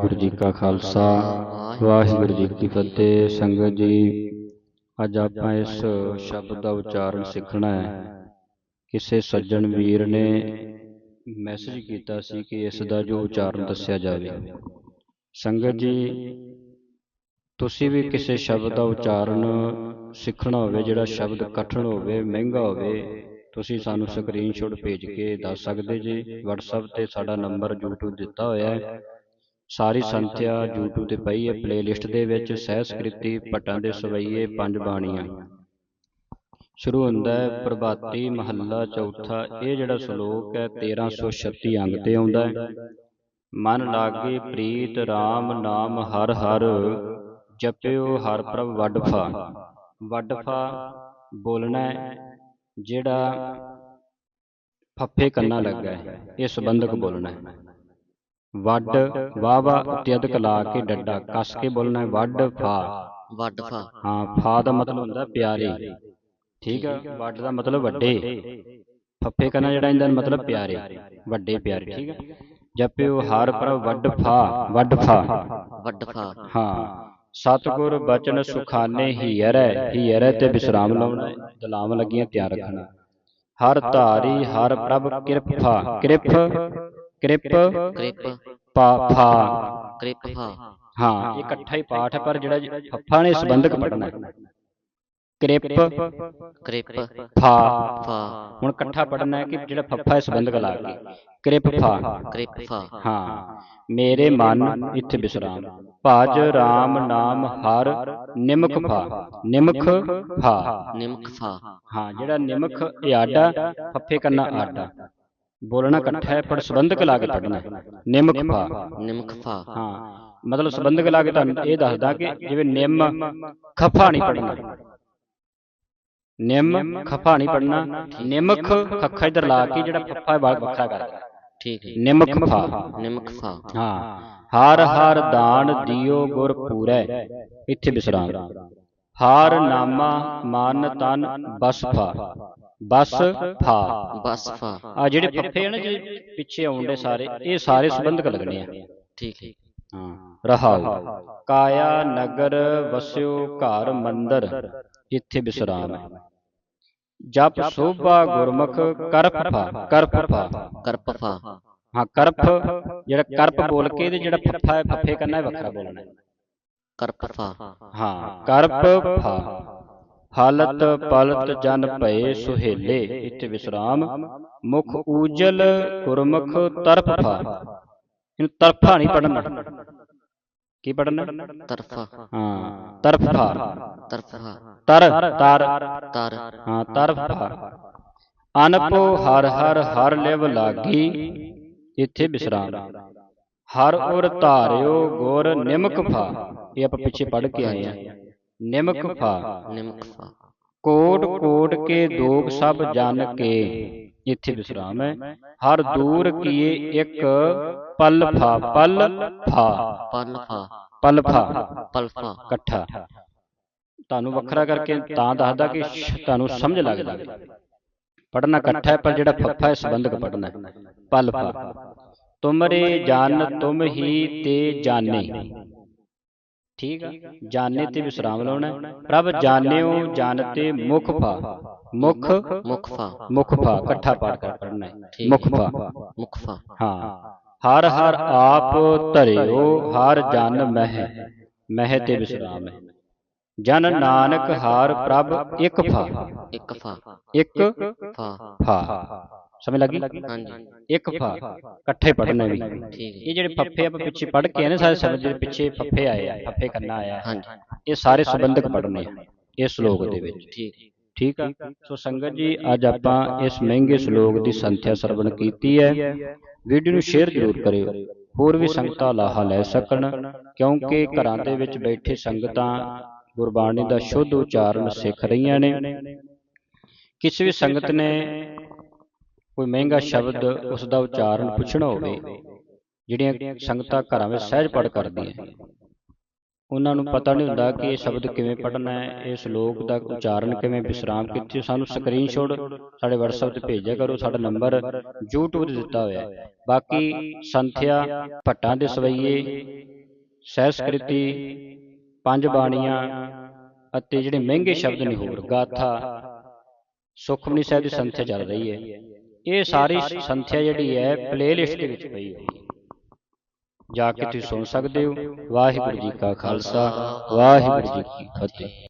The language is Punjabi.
ਵਾਹਿਗੁਰੂ ਜੀ ਕਾ ਖਾਲਸਾ, ਵਾਹਿਗੁਰੂ ਜੀ ਕੀ ਫਤਿਹ। ਸੰਗਤ ਜੀ, ਅੱਜ ਆਪਾਂ ਇਸ ਸ਼ਬਦ ਦਾ ਉਚਾਰਨ ਸਿੱਖਣਾ ਹੈ। ਕਿਸੇ ਸੱਜਣ ਵੀਰ ਨੇ ਮੈਸੇਜ ਕੀਤਾ ਸੀ ਕਿ ਇਸ ਦਾ ਜੋ ਉਚਾਰਨ ਦੱਸਿਆ ਜਾਵੇ। ਸੰਗਤ ਜੀ, ਤੁਸੀਂ ਵੀ ਕਿਸੇ ਸ਼ਬਦ ਦਾ ਉਚਾਰਨ ਸਿੱਖਣਾ ਹੋਵੇ, ਜਿਹੜਾ ਸ਼ਬਦ ਕਠਿਨ ਹੋਵੇ, ਮਹਿੰਗਾ ਹੋਵੇ, ਤੁਸੀਂ ਸਾਨੂੰ ਸਕਰੀਨਸ਼ਾਟ ਭੇਜ ਕੇ ਦੱਸ ਸਕਦੇ ਜੀ। WhatsApp ਤੇ ਸਾਡਾ ਨੰਬਰ YouTube ਦਿੱਤਾ ਹੋਇਆ ਹੈ। ਸਾਰੀ ਸੰਥਿਆ YouTube ਤੇ ਪਈ ਹੈ ਪਲੇਲਿਸਟ ਦੇ ਵਿੱਚ ਸਹਿਸਕ੍ਰਿਤੀ ਭੱਟਾਂ ਦੇ ਸਵਈਏ ਪੰਜ ਬਾਣੀਆਂ ਸ਼ੁਰੂ ਹੁੰਦਾ ਹੈ ਪ੍ਰਭਾਤੀ ਮਹੱਲਾ ਚੌਥਾ। ਇਹ ਜਿਹੜਾ ਸ਼ਲੋਕ ਹੈ 1336 ਅੰਗ ਤੇ ਆਉਂਦਾ ਹੈ। ਮਨ ਲਾਗੇ ਪ੍ਰੀਤ RAM ਨਾਮ ਹਰ ਹਰ। ਜਪਿਓ ਹਰ ਪ੍ਰਭ ਵੱਡਫਾ ਵੱਡਫਾ ਬੋਲਣਾ ਜਿਹੜਾ ਫੱਫੇ ਕੰਨਾ ਲੱਗਾ ਹੈ। ਇਹ ਸੰਬੰਧਕ ਬੋਲਣਾ ਹੈ। ਵੱਡ ਵਾਵਾ ਇਤਿਆਦਿਕ ਲਾ ਕੇ ਡੱਡਾ ਕੱਸ ਕੇ ਬੋਲਣਾ ਹੈ ਵੱਡ ਫਾ। ਵੱਡ ਫਾ। ਹਾਂ ਫਾ ਦਾ ਮਤਲਬ ਹੁੰਦਾ ਪਿਆਰੇ। ਠੀਕ ਆ? ਵੱਡ ਦਾ ਮਤਲਬ ਵੱਡੇ। ਫੱਫੇ ਕੰਨਾ ਜਿਹੜਾ ਇਹਦਾ ਮਤਲਬ ਪਿਆਰੇ। ਵੱਡੇ ਪਿਆਰੇ ਠੀਕ ਆ? ਜਪਿਓ ਹਰ ਪ੍ਰਭ ਵੱਡ ਫਾ ਵੱਡ ਫਾ। ਵੱਡ ਫਾ। ਹਾਂ। ਸਤਿਗੁਰ ਬਚਨ ਸੁਖਾਨੇ ਹੀਰੈ ਹੀਰੈ ਤੇ ਵਿਸਰਾਮ ਲਾਉਣਾ। ਹੈ, ਦਲਾਮ ਲੱਗੀਆਂ ਧਿਆਨ ਰੱਖਣਾ। ਹਰ ਧਾਰੀ ਹਰ ਪ੍ਰਭ ਕਿਰਪਾ। ਕਿਰਪ ਕਿਰਪ ਕ੍ਰਿਪ ਪਾ ਫਾ। ਕ੍ਰਿਪ ਫਾ। ਹਾਂ ਇਹ ਇਕੱਠਾ ਹੀ ਪਾਠ ਹੈ ਪਰ ਜਿਹੜਾ ਫੱਫਾ ਨੇ ਸੰਬੰਧਕ ਪੜਨਾ ਹੈ। ਕਿਰਪ ਕ੍ਰਿਪ ਫਾ। ਫਾ। ਹੁਣ ਇਕੱਠਾ ਪੜਨਾ ਹੈ ਕਿ ਜਿਹੜਾ ਫੱਫਾ ਹੈ ਸੰਬੰਧਕ ਲਾ ਕੇ। ਕਿਰਪ ਫਾ। ਕ੍ਰਿਪ ਫਾ। ਹਾਂ। ਮੇਰੇ ਮਨ ਇੱਥੇ ਵਿਸਰਾਮ ਭਜ RAM ਨਾਮ ਹਰ ਨਿਮਕ ਫਾ। ਨਿਮਕ ਫਾ। ਨਿਮਕ ਫਾ। ਹਾਂ। ਜਿਹੜਾ ਨਿਮਕ ਇਹ ਆਡਾ ਫੱਫੇ ਕੰਨਾ ਆਡਾ। ਬੋਲਣਾ ਇਕੱਠਾ ਹੈ ਪਰ ਸੰਬੰਧਕ ਲਾ ਕੇ ਪੜਨਾ ਨਿਮਕ ਫਾ। ਨਿਮਕ ਫਾ। ਹਾਂ। ਮਤਲਬ ਸੰਬੰਧਕ ਲਾ ਕੇ ਤੁਹਾਨੂੰ ਇਹ ਦੱਸਦਾ ਕਿ ਜਿਵੇਂ ਨਿੰਮ ਖਫਾ ਨਹੀਂ ਪੜਨਾ। ਨਿੰਮ ਖਫਾ ਨਹੀਂ ਪੜਨਾ। ਨਿਮਕ ਖੱਖਾ ਇਧਰ ਲਾ ਕੇ ਜਿਹੜਾ ਫੱਫਾ ਹੈ ਵਾ- ਵੱਖਰਾ ਕਰ। ਦੇਣਾ ਠੀਕ ਹੈ। ਨਿਮਕ ਫਾ। ਨਿਮਕ ਫਾ। ਹਾਂ। ਹਰ ਹਰ ਦਾਨ ਦਿਓ ਗੁਰ ਪੂਰੈ। ਇੱਥੇ ਵਿਸਰਾਮ। ਹਰ ਨਾਮਾ ਮਨ ਤਨ ਬਸ ਫਾ। ਬਸ ਫਾ। ਬਸ ਫਾ। ਆ ਜਿਹੜੇ ਆ ਨਾ ਜਿਹੜੇ ਪਿੱਛੇ ਆਉਂਦੇ ਸਾਰੇ ਇਹ ਸਾਰੇ ਸੰਬੰਧਕ ਲੱਗਣੇ ਆ। ਠੀਕ ਹੈ। ਹਾਂ। ਰਹਾਉ ਕਾਇਆ ਨਗਰ ਵਸਿਓ ਘਰ ਮੰਦਰ ਇੱਥੇ ਵਿਸਰਾਮ ਹੈ। ਜਪ ਸੋਭਾ ਗੁਰਮੁਖ ਕਰਪ ਫਾ। ਕਰਪ ਫਾ। ਕਰਪ ਫਾ। ਹਾਂ ਕਰਪ ਜਿਹੜਾ ਕਰਪ ਬੋਲ ਕੇ ਇਹਦੇ ਜਿਹੜਾ ਫੱਫਾ ਹੈ ਫੱਫੇ ਕਰਨਾ ਹੈ ਵੱਖਰਾ ਬੋਲਣਾ। ਹੈ ਕਰਪ ਫਾ। ਹਾਂ ਕਰਪ ਫਾ। ਹਾਲਤ ਪਲਤ ਜਨ ਭਏ ਸੁਹੇਲੇ ਇੱਥੇ ਵਿਸਰਾਮ ਮੁਖ ਊਜਲ ਗੁਰਮੁਖ ਤਰਫ। ਫਾ ਇਹਨੂੰ ਤਰਫਾ ਨਹੀਂ ਪੜਨਾ ਕੀ ਪੜਨਾ ਤਰਫਾ। ਹਾਂ ਤਰਫਾ। ਤਰਫਾ। ਤਰ ਤਰ ਤਰ। ਹਾਂ ਤਰਫਾ। ਅਨਪੋ ਹਰ ਹਰ ਹਰ ਲਿਵ ਲਾਗੀ ਇੱਥੇ ਵਿਸਰਾਮ। ਹਰ ਉਰ ਧਾਰਿਓ ਗੁਰ ਨਿਮਕ ਫਾ। ਇਹ ਆਪਾਂ ਪਿੱਛੇ ਪੜ ਕੇ ਆਏ ਆ ਨਿਮਕ ਫਾ। ਨਿਮਕ ਫਾ। ਕੋਟ ਕੋਟ ਕੇ ਦੋਗ ਸਭ ਜਨ ਕੇ। ਇੱਥੇ ਵਿਸਰਾਮ ਹੈ। ਹਰ ਦੂਰ ਕੀਏ ਇੱਕ ਪਲ ਫਾ। ਪਲ ਫਾ। ਪਲ ਫਾ। ਪਲ ਫਾ। ਪਲ ਫਾ। ਇਕੱਠਾ। ਤੁਹਾਨੂੰ ਵੱਖਰਾ ਕਰਕੇ ਤਾਂ ਦੱਸਦਾ ਕਿ ਤੁਹਾਨੂੰ ਸਮਝ ਲੱਗ ਜਾਵੇ ਪੜਨਾ ਇਕੱਠਾ ਹੈ ਪਰ ਜਿਹੜਾ ਫੱਫਾ ਹੈ ਸੰਬੰਧਕ ਪੜਨਾ ਹੈ। ਪਲ ਫਾ। ਤੁਮਰੇ ਜਨ ਤੁਮ ਹੀ ਤੇ ਜਾਣੇ ਠੀਕ ਆ? ਜਾਣੇ ਤੇ ਵਿਸਰਾਮ ਲਾਉਣਾ। ਪ੍ਰਭ ਜਾਣਿਓ ਜਾਣਤੇ ਮੁਖ ਫਾ ਮੁਖ ਮੁਖ ਫਾ ਮੁਖ ਫਾ ਇਕੱਠਾ ਪਾਠ ਕਰ ਪੜਨਾ ਹੈ। ਮੁਖ ਫਾ ਮੁਖ ਫਾ ਹਾਂ। ਹਰ ਹਰ ਆਪ ਧਰਿਓ ਹਰ ਜਨ ਮਹਿ। ਮਹਿ। ਤੇ ਵਿਸਰਾਮ ਹੈ। ਜਨ ਨਾਨਕ ਹਾਰ ਪ੍ਰਭ ਇੱਕ ਫਾ ਇੱਕ ਫਾ ਇੱਕ ਫਾ ਫਾ ਸਮਝ ਲੱਗੀ? ਹਾਂਜੀ। ਇੱਕ ਫਾ ਇਕੱਠੇ ਪੜਨੇ ਵੀ। ਠੀਕ ਹੈ। ਇਹ ਜਿਹੜੇ ਫੱਫੇ ਆਪਾਂ ਪਿੱਛੇ ਪੜ ਕੇ ਆਏ ਨੇ ਸਾਰੇ ਸ਼ਬਦ ਜਿਹੜੇ ਪਿੱਛੇ ਫੱਫੇ ਆਏ ਆ ਫੱਫੇ ਕਰਨਾ ਆਇਆ ਇਹ ਸਾਰੇ ਸੰਬੰਧਕ ਪੜਨੇ ਆ ਇਸ ਸ਼ਲੋਕ ਦੇ ਵਿੱਚ। ਠੀਕ ਠੀਕ ਆ? ਸੋ ਸੰਗਤ ਜੀ ਅੱਜ ਆਪਾਂ ਇਸ ਮਹਿੰਗੇ ਸ਼ਲੋਕ ਦੀ ਸੰਥਿਆ ਸਰਵਣ ਕੀਤੀ ਹੈ। ਵੀਡੀਓ ਨੂੰ ਸ਼ੇਅਰ ਜ਼ਰੂਰ ਕਰਿਓ। ਹੋਰ ਵੀ ਸੰਗਤਾਂ ਲਾਹਾ ਲੈ ਸਕਣ ਕਿਉਂਕਿ ਘਰਾਂ ਦੇ ਵਿੱਚ ਬੈਠੇ ਸੰਗਤਾਂ ਗੁਰਬਾਣੀ ਦਾ ਸ਼ੁੱਧ ਉਚਾਰਨ ਸਿੱਖ ਰਹੀਆਂ ਨੇ। ਕਿਸੇ ਵੀ ਸੰਗਤ ਨੇ ਕੋਈ ਮਹਿੰਗਾ ਸ਼ਬਦ, ਉਸ ਦਾ ਉਚਾਰਨ ਪੁੱਛਣਾ ਹੋਵੇ, ਜਿਹੜੀਆਂ ਸੰਗਤਾਂ ਘਰਾਂ ਵਿੱਚ ਸਹਿਜ ਪੜ ਕਰਦੀਆਂ ਉਹਨਾਂ ਨੂੰ ਪਤਾ ਨਹੀਂ ਹੁੰਦਾ ਕਿ ਇਹ ਸ਼ਬਦ ਕਿਵੇਂ ਪੜ੍ਹਨਾ ਹੈ ਇਹ ਸ਼ਲੋਕ ਦਾ ਉਚਾਰਨ ਕਿਵੇਂ ਵਿਸਰਾਮ ਕਿੱਥੇ ਸਾਨੂੰ ਸਕਰੀਨਸ਼ਾਟ ਸਾਡੇ WhatsApp ਤੇ ਭੇਜਿਆ ਕਰੋ, ਸਾਡਾ ਨੰਬਰ YouTube ਤੇ ਦਿੱਤਾ ਹੋਇਆ ਹੈ। ਬਾਕੀ ਸੰਥਿਆ ਭੱਟਾਂ ਦੇ ਸਵਈਏ, ਸਹਿਸਕ੍ਰਿਤੀ, ਪੰਜ ਬਾਣੀਆਂ ਅਤੇ ਜਿਹੜੇ ਮਹਿੰਗੇ ਸ਼ਬਦ ਨੇ ਹੋਰ, ਗਾਥਾ, ਸੁਖਮਨੀ ਸਾਹਿਬ ਦੀ ਸੰਥਿਆ ਚੱਲ ਰਹੀ ਹੈ। ਇਹ ਸਾਰੀ ਸੰਥਿਆ ਜਿਹੜੀ ਹੈ ਪਲੇਲਿਸਟ ਦੇ ਵਿੱਚ ਪਈ ਹੋਈ ਹੈ। ਜਾ ਕੇ ਤੁਸੀਂ ਸੁਣ ਸਕਦੇ ਹੋ। ਵਾਹਿਗੁਰੂ ਜੀ ਕਾ ਖਾਲਸਾ ਵਾਹਿਗੁਰੂ ਜੀ ਕੀ ਫਤਿਹ।